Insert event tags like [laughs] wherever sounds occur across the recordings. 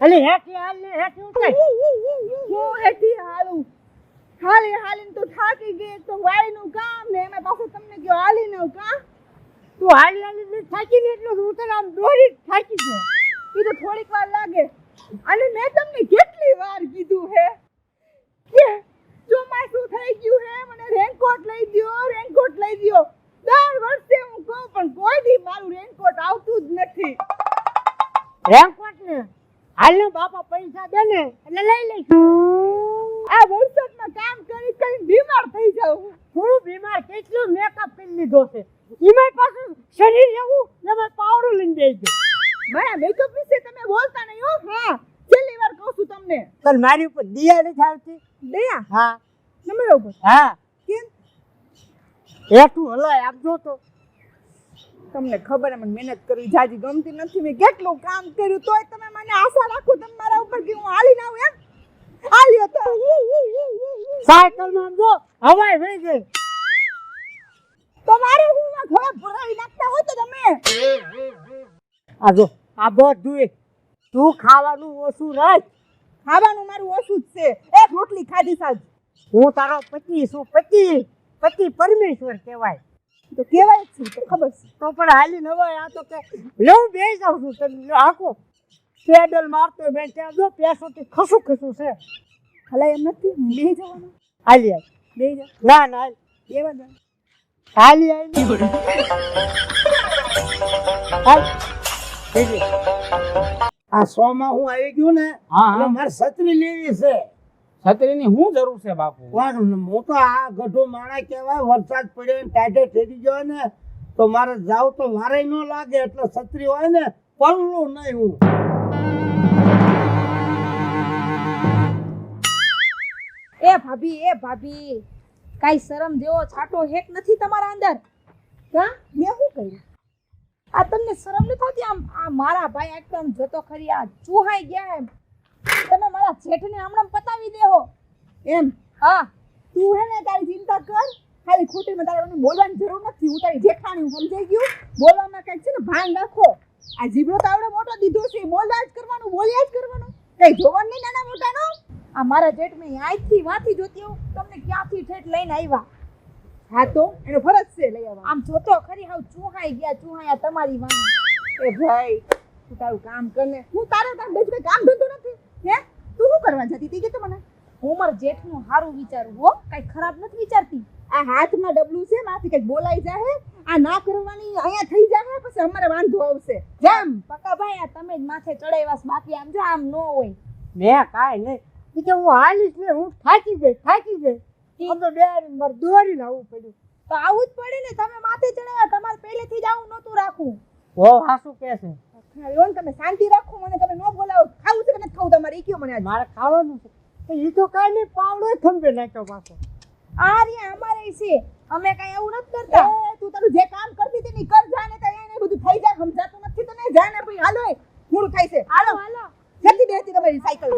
એટલે હેઠી હાલ ને હેઠી ઉતર હું હેઠી હાલું. હાલી હાલીને તો થાકી ગઈ તો વાળીનું કામ ને એમાં પાછું તમને કયો હાલી નવ કા? તું હાલી હાલી ને થાકી ને એટલું જ તને આમ જ થાકી ગયો. એ તો થોડીક વાર લાગે. અને મેં તમને કેટલી વાર કીધું હે કે ચોમાસું થઈ ગયું હે મને રેનકોટ લઈ દ્યો રેનકોટ લઈ દ્યો. દર વર્ષે હું કહું પણ કોઈ દી મારું રેનકોટ આવતું જ નથી. રેનકોટ ને હાલ ને બાપા પૈસા દે ને એટલે લઈ લઈશું. આ વરસાદમાં કામ કરી કરી બીમાર થઈ જાઉં હું. બીમાર કેટલું મેકઅપ કરી લીધો છે? એમાં પાછું શરીર એવું એમાં પાવડું લઈને દઈ ગયો. મારા મેકઅપ વિશે તમે બોલતા નહીં હો. હા. છેલ્લી વાર કહું છું તમને. પણ મારી ઉપર દિયા નથી આવતી. દયા? હા. નંબર ઉપર? હા. કેમ? હેઠું હલાય આપજો તો. તમને ખબર મને મહેનત કરવી જાજી ગમતી નથી. મેં કેટલું કામ કર્યું તોય તમે આશા રાખું તમે મારા ઉપર કે હું હાલી ના આવું એમ હાલ્યો તો. સાયકલમાં આમ જો હવાઈ વહી ગઈ. તો હું ના ભરાવી નાખતા તો તમે. આ જો આ બધું તું ખાવાનું ઓછું રાખ. ખાવાનું મારું ઓછું જ છે. એક રોટલી ખાધી સાજ. હું તારો પતિ છું પતિ. પતિ પરમેશ્વર કહેવાય. તો કહેવાય છે તો ખબર છે. તો પણ હાલી નવાય આ તો કે લઉં બે જાઉં છું. તને આખો પેડલ મારતો બેન ત્યાં જો પેસોથી ખસું ખસું છે. હલાય એમ નથી? બે જવાનું? હાલી હાલ. બે જા ના ના હાલ. બે વાર હાલી હાલી. હાલ. આ સોમાં હું આવી ગયું ને હા. મારે છત્રી લેવી છે. છત્રીની શું જરૂર છે બાપુ? પણ હું તો આ ગઢો માણા કહેવાય વરસાદ પડ્યો ને ટાઢે ઠેરી ગયો ને તો મારે જાવ તો વારે ન લાગે એટલે છત્રી હોય ને પડલું નહીં હું. એ ભાભી એ ભાભી. કાઈ શરમ જેવો છાટો હેક નથી તમારા અંદર? હા? મેં શું કર્યું? આ તમને શરમ નથી થતી આમ, આ મારા ભાઈ એકદમ જોતો ખરી, આ ચૂહાઈ ગયા એમ. તમે મારા જેઠને હમણાં પતાવી દેહો. એમ? હા. તું હે ને તારી ચિંતા કર. ખાલી ખોટીમાં તારે બોલવાની જરૂર નથી. હું તારી જેઠાણી સમજાઈ ગયું? બોલવામાં કંઈક છે ને ભાન રાખો. આ જીભડો તો આવડે મોટો દીધો છે. બોલવા જ કરવાનું, બોલ્યા જ કરવાનું. કઈ જોવાનું નહીં નાના મોટાનો? આ મારા જેઠ મેં આજથી વાથી જોતી હોઉં તમને ક્યાંથી ઠેઠ લઈને આવ્યા? હા તો? એનો ફરજ છે લઈ આવવા આમ જોતો ખરી હાવ ચૂહાઈ ગયા ચૂહાયા તમારી વાંહે એ ભાઈ તું તારું કામ કર ને. હું તારે તાર બેજ કઈ કામ ધંધો નથી હે? તું શું કરવા જતી હતી કે તો મને હું મારા જેઠનું સારું વિચારું હો? કાંઈ ખરાબ નથી વિચારતી? આ હાથમાં ડબલું છે માથી કંઈક બોલાઈ જાહે. આ ના કરવાની અહીંયા થઈ જાહે પછી અમારે વાંધો આવશે. જેમ. પક્કા ભાઈ આ તમે જ માથે ચડાવ્યા બાકી આમ જો આમ ન હોય. મેં કાંઈ નહીં. કે હું હાલીશ ને હું થાકી ગઈ થાકી ગઈ આમ તો ડેરી મારે દોડીને આવવું પડ્યું. તો આવું જ પડે ને તમે માથે ચડાવ્યા તમારે પહેલેથી જ આવું નહોતું રાખવું. ઓ હાસુ કે છે. લોન તમે શાંતિ રાખો મને તમે ન બોલાવો. ખાવું છે કે નથી ખાવું તમારે? ઈ કયો મને મારે ખાવાનું છે. તો ઈ તો કાઈ નહીં પાવડો થંભે નાખ્યો પાછો. આ રહ્યા અમારે છે. અમે કઈ એવું નથી કરતા. એ, તું તારું જે કામ કરતી હતી ને કર જા ને તો એને બધું થઈ જાય સમજાતું નથી તને જા ને ભાઈ. હાલો મૂળ થાય છે. હાલો હાલો. જતી બેસતી તમારી સાયકલ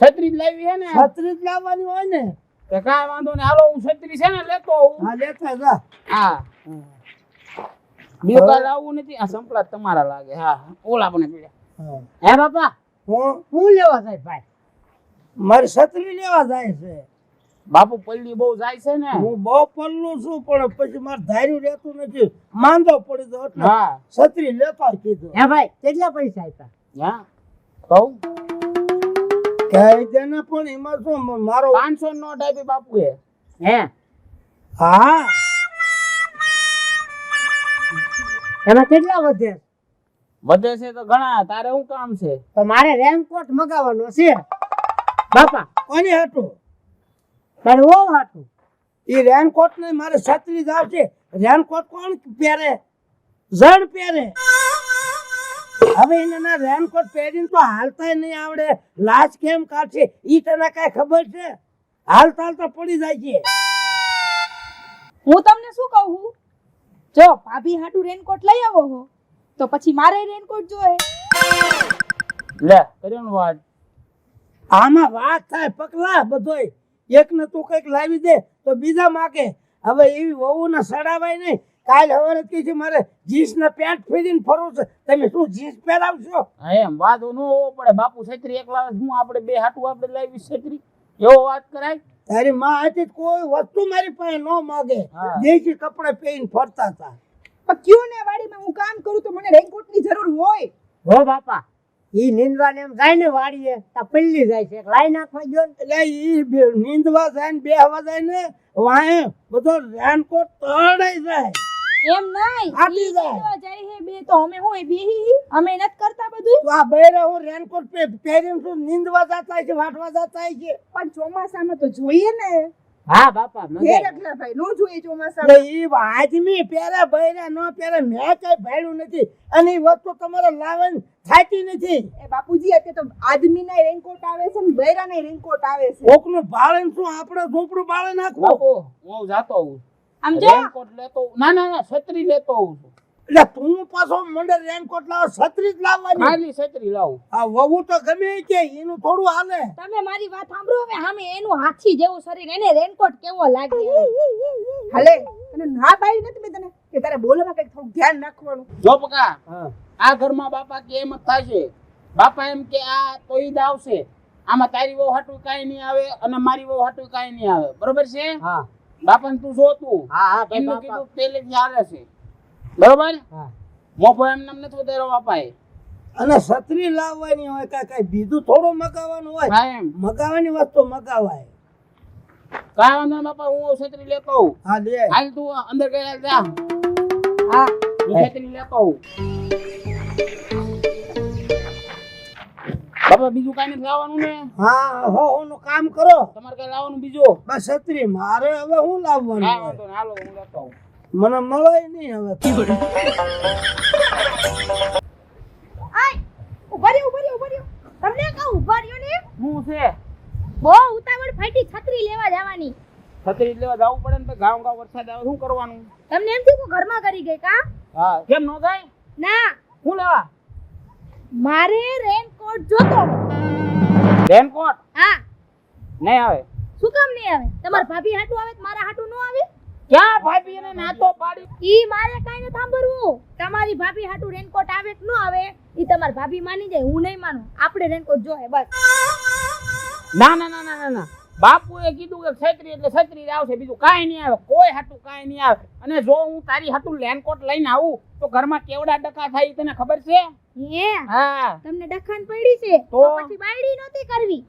છત્રી જ લાવી છે ને? છત્રી જ લાવવાની હોય ને. તો કાંઈ વાંધો નહીં. હાલો હું છત્રી છે ને લેતો આવું. હા લેતા જા. હા. બેકાર આવું નથી. આ સંપલા તમારા લાગે. હા ઓલા પણ પીડ્યા હા. હે બાપા? હું હું લેવા જાય ભાઈ? મારી છત્રી લેવા જાય છે. બાપુ પલ્લી બહુ જાય છે ને? હું બહુ પલ્લું છું પણ પછી મારે ધાર્યું રહેતું નથી. માંદો પડી દો એટલે હા. છત્રી લેતા કીધું. હે ભાઈ કેટલા પૈસા આપ્યા? હા. કહું? કહી દે ને પણ એમાં શું મારો પાંચસો નોટ આપી બાપુએ. હે? હા. એમાં કેટલા વધે? વધે છે તો ઘણા તારે શું કામ છે? તો મારે રેનકોટ મગાવવાનો છે. બાપા. કોની હતું તારે બહુ હાટું. એ રેનકોટ ને મારે છત્રી જાવ આવશે. રેનકોટ કોણ પહેરે? ઝડ પહેરે. હવે એને ના રેનકોટ પહેરીને તો હાલતાય નહીં આવડે. લાજ કેમ કાઢશે? ઈ તને કઈ ખબર છે? હાલતા હાલતા પડી જાય છે. હું તમને શું કહું છું જો ભાભી હાટુ રેનકોટ લઈ આવો હો. તો પછી મારે રેનકોટ જોઈએ. લે કર્યો વાત આમાં વાત થાય પકલા બધોય. એક ને તું કંઈક લાવી દે તો બીજા માગે. હવે એવી વહુ ને સડાવાય નહીં. કાલ હવારે કહે છે મારે જીન્સ ના પેન્ટ પહેરીને ફરવું છે. તમે શું જીન્સ પહેરાવશો? એમ વાંધો ન હોવો પડે. બાપુ છત્રી એકલા હું આપણે બે હાટું આપણે લાવી છત્રી. એવો વાત કરાય? તારી માં હતી તો કોઈ વસ્તુ મારી પાસે ન માગે. દેશી કપડા પહેરીને ફરતા હતા. પણ ક્યું ને વાડીમાં હું કામ કરું તો મને રેનકોટની જરૂર હોય? હો બાપા ઈ નીંદવાને એમ જાય ને વાડીએ આ પલ્લી જાય છે. લાઈ નાખવા ગયો ને. એટલે ઈ નીંદવા જાય ને બેહવા જાય ને વાહે બધો રેનકોટ તળાઈ જાય. એમ નહીં. ફાટી જાય. જાય હે બે. તો અમે હોય બેહી અમે નથી કરતા બધું તો આ બૈરા હું રેનકોટ પહેરીને શું નીંદવા જાતા છે વાટવા જતા છે? પણ ચોમાસામાં તો જોઈએ ને. હા બાપા ભાઈ નો જોઈએ ચોમાસામાં. એટલે ઈ આદમી પહેરે બૈરા ન પહેરે મેં કઈ ભાડ્યું નથી. અને વસ્તુ તમારે લાવન થાતી નથી. એ બાપુજી અત્યારે તો આદમીના રેનકોટ આવે છે ને બૈરા ના રેનકોટ આવે છે. ઓકનું બાળે શું આપણે ઝૂંપડું બાળે નાખવું? બાપુ હું જાતો હોઉં આમ જો. રેનકોટ લેતો હોઉં. ના ના ના છત્રી લેતો આવું છું. એટલે તું પાછો મંડે રેનકોટ લાવ છત્રી જ લાવવાની. ખાલી છત્રી લાવું. આ વહુ તો ગમે કે એનું થોડું હાલે. તમે મારી વાત સાંભળો હવે હામે એનું હાથી જેવું શરીર એને રેનકોટ કેવો લાગે? હાલે અને ના પાડી નથી મેં તને કે તારે બોલવામાં કંઈક થોડું ધ્યાન રાખવાનું? જો પકા આ ઘરમાં બાપા કે એમ જ થશે બાપા એમ કે આ તો ઈદ આવશે. આમાં તારી વહુ હાટું કાઈ નહીં આવે અને મારી વહુ હાટું કાઈ નહીં આવે. બરોબર છે? હા. બાપા તું જોતું હા હા ભાઈ એમનું બાપા. કીધું પહેલેથી હાલે છે. બરોબર? મોફો એમ નામ નથી વધાર્યો બાપાએ અને છત્રી લાવવાની હોય કાંઈ કાંઈ બીજું થોડું મગાવવાનું હોય. મગાવવાની વસ્તુ મગાવાય. કાંઈ વાંધો નહીં બાપા હું છત્રી લેતો હોઉં હા લે. હાલ તું અંદર ગયા જા. હા. હું છત્રી લેતો હોઉં બાપા બીજું કાંઈ નથી લાવવાનું ને? હા હો નું કામ કરો. તમારે કઈ લાવવાનું બીજું? બસ છત્રી મારે હવે હું લાવવાનું હાલો હું લેતો આવું. મને મળે નહીં હવે. આય ઊભા રહ્યો ઊભા રહ્યો ઊભા રહ્યો. તમને કહું ઊભા રહ્યો ને? હું છે? બહુ ઉતાવળ ફાટી છત્રી લેવા જવાની. છત્રી લેવા જવું પડે ને ગામ ગામ વરસાદ આવે શું કરવાનું? તમને એમ થયું ઘરમાં કરી ગઈ કા? હા. કેમ નો થાય? ના. હું લેવા? મારે રેનકોટ જોતો. રેનકોટ હા. નહીં આવે. શું કામ નહીં આવે? તમારા ભાભી હાટું આવે મારા હાટું નો આવે? ક્યાં ભાભી એને નાતો પાડી? ઈ મારે કાઈ ન સાંભળવું. તમારી ભાભી હાટુ રેનકોટ આવે કે ન આવે ઈ તમારી ભાભી માની જાય હું નહીં માનું. આપણે રેનકોટ જોહે બસ. ના ના ના ના ના. બાપુ બાપુએ કીધું કે છત્રી એટલે છત્રી આવશે બીજું કાંઈ નહીં આવે. કોઈ હાટું કાંઈ નહીં આવે. અને જો હું તારી હાટું રેનકોટ લઈને આવું તો ઘરમાં કેવડા ડકા થાય તને ખબર છે? હે? હા. તમને ડખાન પડી છે તો? તો? પછી બાયડી નહોતી કરવી.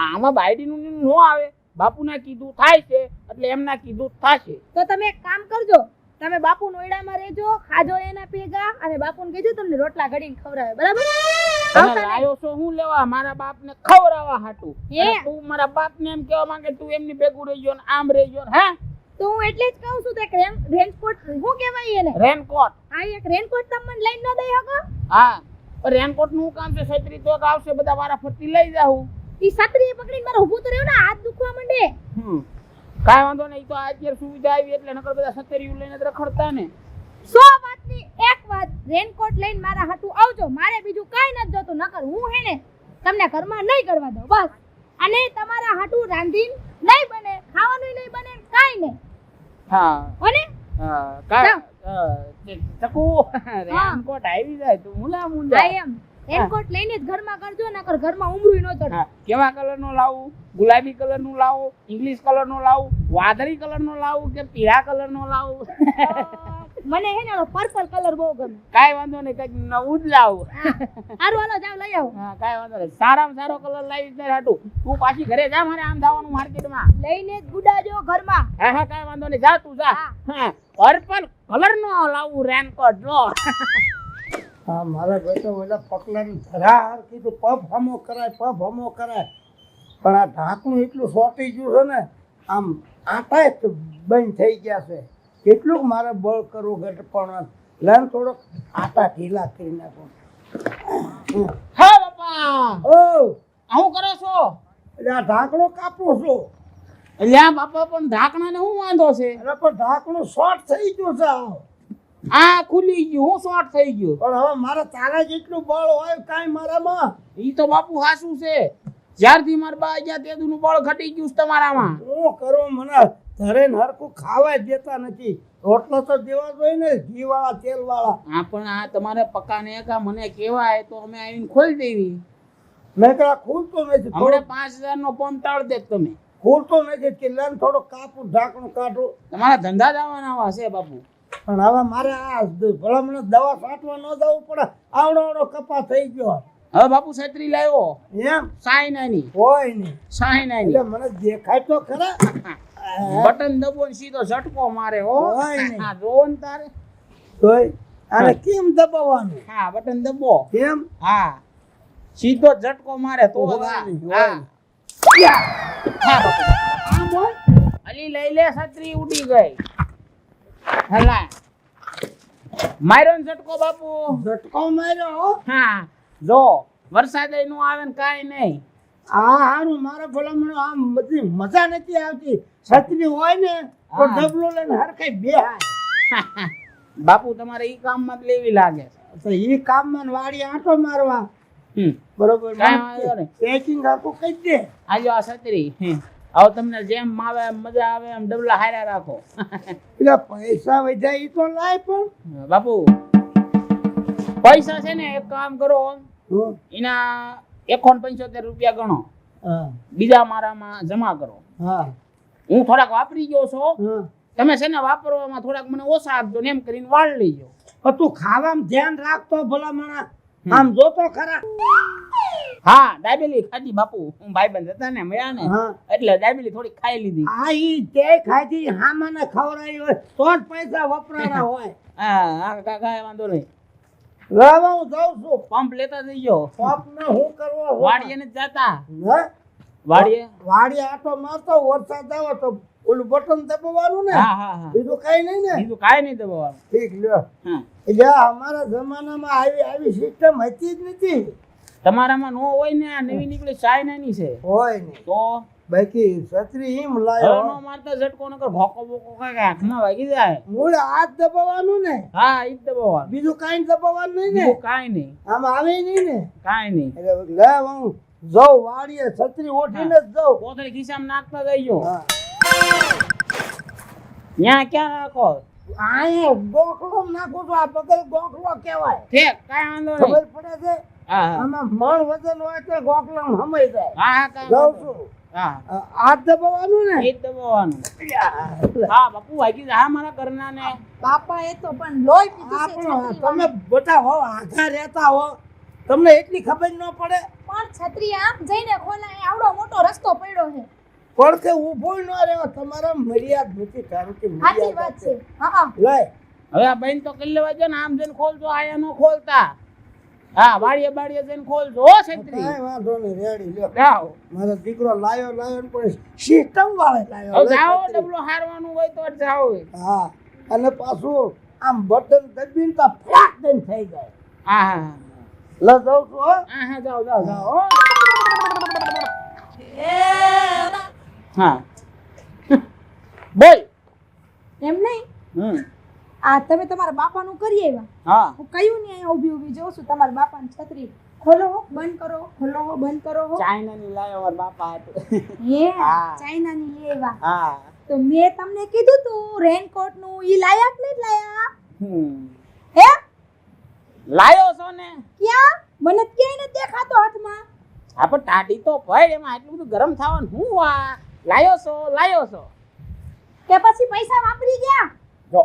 આમાં બાયડીનું નો આવે. બાપુના કીધું થાય છે એટલે એમના કીધું થશે. તો તમે એક કામ કરજો તમે બાપુ નોઈડામાં રહેજો ખાજો એના ભેગા અને બાપુને કહેજો તમને રોટલા ઘડીને ખવડાવે બરાબર? લાયો છો હું લેવા? મારા બાપને ખવડાવવા હાટું. તું મારા બાપને એમ કહેવા માંગે તું એમની ભેગું રહી ગયો ને આમ રહેજો હે? તો હું એટલે જ કહું છું કે રેનકોટ શું કહેવાય એને? રેનકોટ. હા એક રેનકોટ તમને લઈને ન દઈ હકો હા. રેનકોટનું કામ છે છત્રી તો આવશે બધા વારા ફરતી લઈ જાઉં. ઈ છત્રી પકડીને મારે ઊભું તો રહ્યો ને હાથ દુખવા માંડે. હમ. કાંઈ વાંધો નહીં ઈ તો અત્યારે સુવિધા આવી એટલે નકર બધા છત્રીઓ લઈને રખડતા ને. સો વાતની એક વાત રેનકોટ લઈને મારા હાટું આવજો મારે બીજું કાઈ નથી જોતું નકર હું હે ને તમને ઘરમાં નહીં કરવા દઉં બસ. અને તમારા હાટું રાંધીને નહીં બને ખાવાનું નહીં બને કાઈ કાંઈ નહીં. હા અને હા. કા તકુ રેનકોટ આવી જાય તું મુલા મુંડા આઈ એમ. રેનકોટ લઈને જ ઘરમાં કરજો નકર ઘરમાં ઉમરું ન ચડે. કેવા કલર નો લાવું? ગુલાબી કલરનું લાવું? ઇંગ્લિશ કલરનું લાવું? વાદળી કલરનું લાવું કે પીળા કલરનું લાવું? મને હે ને પર્પલ કલર બહુ ગમે. કાઈ વાંધો નહીં કંઈક નવું જ લાવું. સારું હાલો જાવ લઈ આવો. હા કાઈ વાંધો નહીં. સારામાં સારો કલર લાવી દે હાટું. તું પાછી ઘરે જા મારે આમ જવાનું માર્કેટમાં. લઈને જ ગુડાજો ઘરમાં. હા હા કાઈ વાંધો નહીં. જા તું જા. હા. પર્પલ કલર નો લાવું રેનકોટ નો હા મારા બેટો ઓલા પકલાની ધરાર કીધું પફ હમો કરાય પફ હમો કરાય. પણ આ ઢાંકણું એટલું સોટી ગયું છે ને આમ આટા જ બંધ થઈ ગયા છે. કેટલું મારે બળ કરવું ઘટ પણ લઈને થોડોક આટા ઢીલા કરી નાખો. હા બાપા! ઓ! આવું કરો છો? એટલે આ ઢાંકણું કાપું છું. એટલે બાપા પણ ઢાંકણા ને શું વાંધો છે? એટલે પણ ઢાંકણું શોર્ટ થઈ ગયું છે આવ. આ ખુલી ગયું હું શોર્ટ થઈ ગયું. પણ હવે મારા તારા જેટલું બળ હોય કાંઈ મારામાં? ઈ તો બાપુ હાસું છે. જ્યારથી મારા બા ગયા તે નું બળ ઘટી ગયું તમારામાં. હું કરો મને? ધરે હરખું ખાવા દેતા નથી. રોટલો તો દેવા જોઈએ ને ઘી વાળા તેલ વાળા હા પણ આ તમારે પકાને કા મને કહેવાય તો અમે આવીને ખોલી દેવી. મેં કહ્યું ખુલતું નથી. હમણાં પાંચ હજાર નો ફોન તાળ દે તમે. ખુલતું નથી. કે લેન થોડું કાપું ઢાંકણું કાઢું. તમારા ધંધા દાવાના આવા છે બાપુ. પણ હવે મારે આ ભલામણ દવા છાંટવા ન જવું પડે. આવડો આવડો કપા થઈ ગયો. હવે બાપુ છત્રી લાવ્યો. એમ? સાઈનાની હોય નહીં સાઈનાની એટલે મને દેખાય તો ખરા. [laughs] બટન દબો ને સીધો ઝટકો મારે હો. હા જોન ને તારે. તોય આને કેમ દબાવવાનું? હા બટન દબો. કેમ? હા. સીધો ઝટકો મારે તો હા. હા. હા બાપુ આમ હોય? અલી લઈ લે છત્રી ઉડી ગઈ. હલા. માર્યો ને ઝટકો બાપુ. ઝટકો માર્યો હા? જો વરસાદ નો આવે ને કાંઈ નહીં. આ હારું મારા ભલામણ આમ બધી મજા નથી આવતી. છત્રી હોય ને તો. ડબલો લઈને હરખાઈ બે [laughs] બાપુ તમારે ઈ કામમાં જ લેવી લાગે. તો ઈ કામમાં વાડી આંટો મારવા. બરોબર પેકિંગ આખું કહી દે. આજો આ છત્રી. હવે તમને જેમ આવે એમ મજા આવે એમ ડબલા હાર્યા રાખો. એટલે પૈસા વધ્યા એ તો લાય પણ. બાપુ. પૈસા છે ને એક કામ કરો. એના એકોન પંચોતેર રૂપિયા ગણો. બીજા મારામાં જમા કરો. હા. હું થોડાક વાપરી ગયો છો. તમે છે ને વાપરવામાં થોડાક મને ઓછા આપજો ને એમ કરીને વાળ લઈ જાઓ તું ખાવામાં ધ્યાન રાખતો ભલા ભલામણા આમ જોતો ખરા. હા ડાયબેલી ખાધી બાપુ. હું ભાઈબંધ હતા ને મળ્યા ને એટલે ડાયબેલી થોડી ખાઈ લીધી. હા ઈ તે ખાધી હામાને ખવડાવી હોય તો જ પૈસા વપરાણા [laughs] હોય. હા હા કાકા વાંધો નહીં. લાવો હું જાઉં છું. પંપ લેતા જઈજો પાપને હું કરવો વાડીએ ને જતા. વાડીએ? વાડીએ વાડી આટો મારતો વરસાદ આવે તો ઓલું બટન દબાવવાનું ને? હા હા હા. બીજું કઈ નહીં ને? બીજું કઈ નહીં દબાવવાનું. ઠીક લ્યો. હા. એટલે અમારા જમાનામાં આવી આવી સિસ્ટમ હતી જ નથી. તમારામાં નો હોય ને આ નવી નીકળી ચાઇનાની છે. હોય ને. તો? બાકી છત્રી હિમ લાયો. નો મારતા ઝટકો નકર ભોકો ભોકો કાંઈક હાથમાં વાગી જાય. મૂળ હાથ દબાવવાનું ને. હા ઈ દબાવવાનું. બીજું કાઈ દબાવવાનું નહીં ને. બીજું કાંઈ નહીં. આમ આવે નહીં ને. કાઈ નહીં. એટલે લે હું જાઉં વાડીએ છત્રી ઓઢીને જ જાઉં. કોથળી ખિસ્સામાં નાખતા જઈજો. ત્યાં ક્યાં રાખો અહીંયા ગોખલો નાખું તો આ બગલ ગોખલો કહેવાય. ઠીક કાઈ વાંધો નહીં. ખબર પડે છે? આમાં મણ વજન હોય તો ગોખલો હમાઈ જાય. હા હા જાઉં છું. આ હાથ દબાવવાનું ને? એ દબાવવાનું. હા બાપુ વાગી હા મારા ઘરના ને બાપા એ તો પણ લોહી પીધું છે તમે બધા હો આઘા રહેતા હો. તમને એટલી ખબર ન પડે? પણ છત્રી આમ જઈને ખોલાય આવડો મોટો રસ્તો પડ્યો છે. પણ કે ઊભો ન રહેવા તમારા મર્યાદ નથી કારણ કે સાચી વાત છે. હા હા. લે હવે આ બેન તો કઈ લેવા જો ને આમ જઈને ખોલજો આયા નો ખોલતા. હા વાડીએ બાડીએ જઈને ખોલજો હો છત્રી. કાંઈ વાંધો નહીં રેડી લ્યો. જાઓ. મારો દીકરો લાયો લાયો ને પણ સિસ્ટમ વાળે લાયો. હવે જાઓ ડબલો હારવાનું હોય તો જ જાઓ. હા અને પાછું આમ બટન દબીને તો ફ્લાક દઈને થઈ જાય. હા હા. લ જાઉં છું હો. હા હા જાઓ જાઓ જાઓ હો. હા. બોલ. એમ નહીં? હમ. આ તમે તમારા બાપાનું કરી આવ્યા. હા. હું કયું ને અહીંયા ઊભી ઊભી જોઉં છું? તમારા બાપાની છત્રી ખોલો બંધ કરો ખોલો બંધ કરો ચાઇનાની લાયો મારા બાપા હતું હે હા. ચાઇનાની લેવા હા. તો મેં તમને કીધું તું રેનકોટનું ઈ લાયા કે નહીં લાયા? હે? લાયો છો ને? ક્યાં? મને ક્યાંય નથી દેખાતો હાથમાં. હા પણ ટાઢી તો ભાઈ એમાં આટલું બધું ગરમ થવાનું હું આ? લાયો છો લાયો છો? કે પછી પૈસા વાપરી ગયા? જો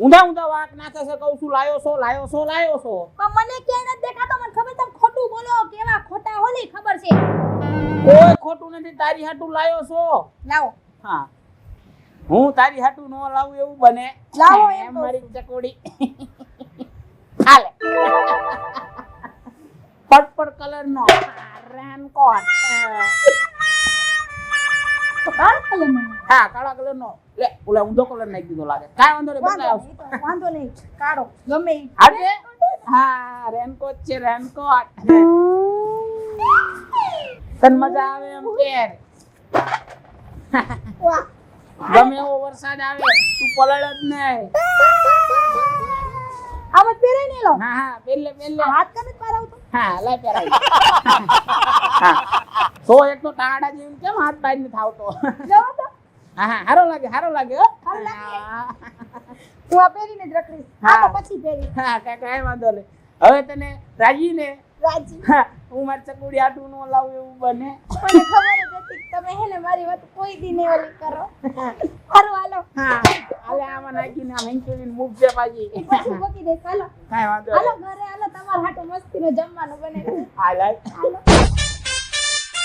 ઊંધા ઊંધા વાક નાખે છે કહું છું લાયો છો લાયો છો લાયો છો. પણ મને ક્યાંય નથી દેખાતો મને ખબર તમે ખોટું બોલો કેવા ખોટા હોલી ખબર છે. કોઈ ખોટું નથી તારી હાટું લાયો છો. લાવો. હા. હું તારી હાટું ન લાવું એવું બને. લાવો એમ મારી ચકોડી. હાલે. [laughs] પર્પલ કલર નો. રેનકોટ તો કાળ કલર નો હા કાળા કલર નો. લે ઓલા ઊંધો કલર નાખી દીધો લાગે. કાંઈ વાંધો નહીં વાંધો બદલાવ વાંધો નહીં. કાઢો ગમે ઈ. હા રેનકોટ છે રેનકોટ તને મજા આવે એમ પહેર ગમે એવો વરસાદ આવે તું પલળ જ નહીં આમ જ પહેરાય ને લો હા હા પહેલે પહેલે હાથ કને પહેરાવતો હા લાય પહેરાવી હા. તો એક તો ટાડા જેવું કેમ હાથ બાઈ ને થાવતો હા હારો લાગે હારો લાગે હો. હારો લાગે. હા. આ પહેરીને જ રખડીશ. હા. પછી પહેરી. હા કાંઈ વાંધો નહીં. હવે તને રાજી ને રાજી. હું મારી ચકુડી આટું નો લાવું એવું બને. મને ખબર જ હતી તમે હે ને મારી વાત કોઈ દી નહીં ઓલી કરો. સારું હાલો. હા હાલે આમાં નાખીને આમ હેંચોડીને મૂકજે પાછી. પછી મૂકી દે હાલો. કાંઈ વાંધો હાલો ઘરે હાલો તમારા હાટું મસ્તીનું જમવાનું બને હાલ. હાલો.